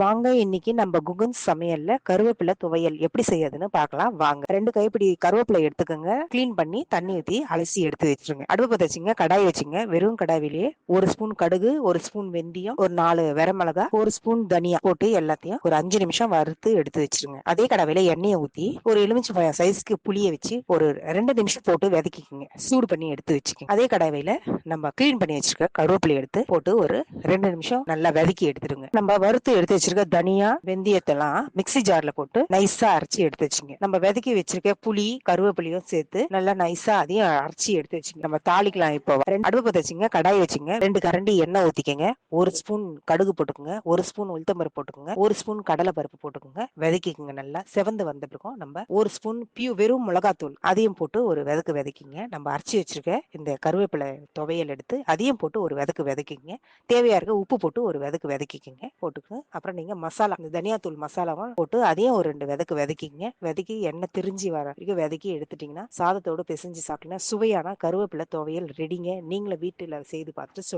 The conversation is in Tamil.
வாங்க இன்னைக்கு நம்ம குகுன் சமையல்ல கருவேப்பிலை துவையல் எப்படி செய்யறதுன்னு பார்க்கலாம். வாங்க. ரெண்டு கைப்பிடி கருவேப்பிலை எடுத்துக்கோங்க. க்ளீன் பண்ணி தண்ணி ஊற்றி அலசி எடுத்து வச்சிருங்க. அடுப்பு பற்ற வச்சுங்க கடாய் வச்சுங்க வெறும் கடாயிலேயே ஒரு ஸ்பூன் கடுகு ஒரு ஸ்பூன் வெந்தயம் ஒரு நாலு வரமிளகா ஒரு ஸ்பூன் தனியா போட்டு எல்லாத்தையும் ஒரு அஞ்சு நிமிஷம் வறுத்து எடுத்து வச்சிருங்க. அதே கடாவில எண்ணெயை ஊற்றி ஒரு எலுமிச்சை பழம் சைஸ்க்கு புளிய வச்சு ஒரு ரெண்டு நிமிஷம் போட்டு விதக்கிக்கோங்க. சூடு பண்ணி எடுத்து வச்சுக்கோங்க. அதே கடாவில நம்ம க்ளீன் பண்ணி வச்சிருக்க கருவேப்பிலை எடுத்து போட்டு ஒரு ரெண்டு நிமிஷம் நல்லா விதக்கி எடுத்துருங்க நம்ம வறுத்து எடுத்து வச்சிருக்க தனியா வெந்தயத்தெல்லாம் மிக்ஸி ஜார்ல போட்டு நைஸா அரைச்சி எடுத்து வச்சுங்க. நம்ம விதக்கி வச்சிருக்க புளி கருவேப்பிலையும் சேர்த்து நல்லா நைஸா அதையும் அரைச்சி எடுத்து வச்சுங்க. நம்ம தாளிக்கலாம் இப்போ. ரெண்டு அடுப்பு பத்த வச்சுங்க கடாய் வச்சுங்க. ரெண்டு கரண்டி எண்ணெய் ஊத்திக்கங்க. ஒரு ஸ்பூன் கடுகு போட்டுக்கோங்க. ஒரு ஸ்பூன் உளுத்தம்பருப்பு போட்டுக்கோங்க. ஒரு ஸ்பூன் கடலை பருப்பு போட்டுக்கோங்க. விதக்கிக்கோங்க நல்லா. செவந்து வந்த பிறகும் நம்ம ஒரு ஸ்பூன் பியூ வெறும் மிளகாத்தூள் அதையும் போட்டு ஒரு விதக்கு விதைக்கிங்க. நம்ம அரைச்சி வச்சிருக்க இந்த கருவேப்பிலை துவையல் எடுத்து அதையும் போட்டு ஒரு விதக்கு விதைக்கிங்க. தேவையா இருக்க உப்பு போட்டு ஒரு விதக்கு விதக்கிக்கிங்க போட்டுக்கோங்க. அப்புறம் நீங்க மசாலா இந்த தனியாத்தூள் மசாலாவும் போட்டு அதையும் ஒரு ரெண்டு விதக்கு விதக்கிங்க. விதக்கி எண்ணெய் திரிஞ்சு வர வரைக்கும் விதக்கி எடுத்துட்டீங்கன்னா சாதத்தோட பிசைஞ்சு சாப்பிட்டீங்கன்னா சுவையான கருவேப்பிலை துவையல் ரெடிங்க. நீங்களும் வீட்டுல செய்து பார்த்துட்டு சொல்லுங்க